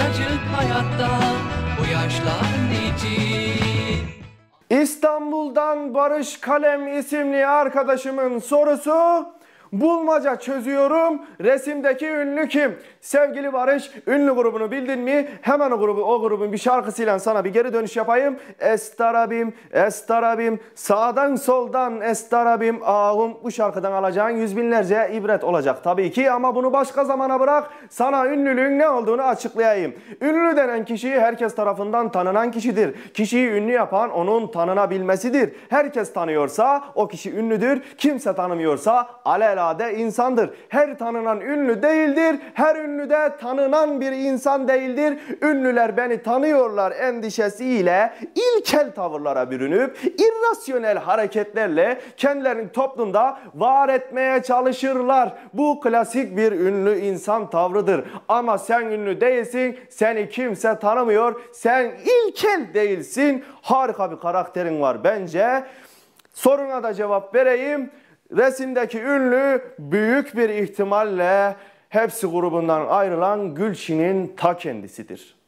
kısacık hayatta bu yaşlar niçin? İstanbul'dan Barış Kalem isimli arkadaşımın sorusu Bulmaca çözüyorum. Resimdeki ünlü kim? Sevgili Barış, ünlü grubunu bildin mi? Hemen o grubu, o grubun bir şarkısıyla sana bir geri dönüş yapayım. Estarabim, estarabim, sağdan soldan estarabim, ağım. Bu şarkıdan alacağın yüz binlerce ibret olacak tabii ki ama bunu başka zamana bırak. Sana ünlülüğün ne olduğunu açıklayayım. Ünlü denen kişi herkes tarafından tanınan kişidir. Kişiyi ünlü yapan onun tanınabilmesidir. Herkes tanıyorsa o kişi ünlüdür. Kimse tanımıyorsa alelade insandır. Her tanınan ünlü değildir. Her ünlü de tanınan bir insan değildir. Ünlüler beni tanıyorlar endişesiyle ilkel tavırlara bürünüp irrasyonel hareketlerle kendilerini toplumda var etmeye çalışırlar. Bu klasik bir ünlü insan tavrıdır. Ama sen ünlü değilsin. Seni kimse tanımıyor. Sen ilkel değilsin. Harika bir karakterin var bence. Soruna da cevap vereyim. Resimdeki ünlü büyük bir ihtimalle hepsi grubundan ayrılan Gülçin'in ta kendisidir.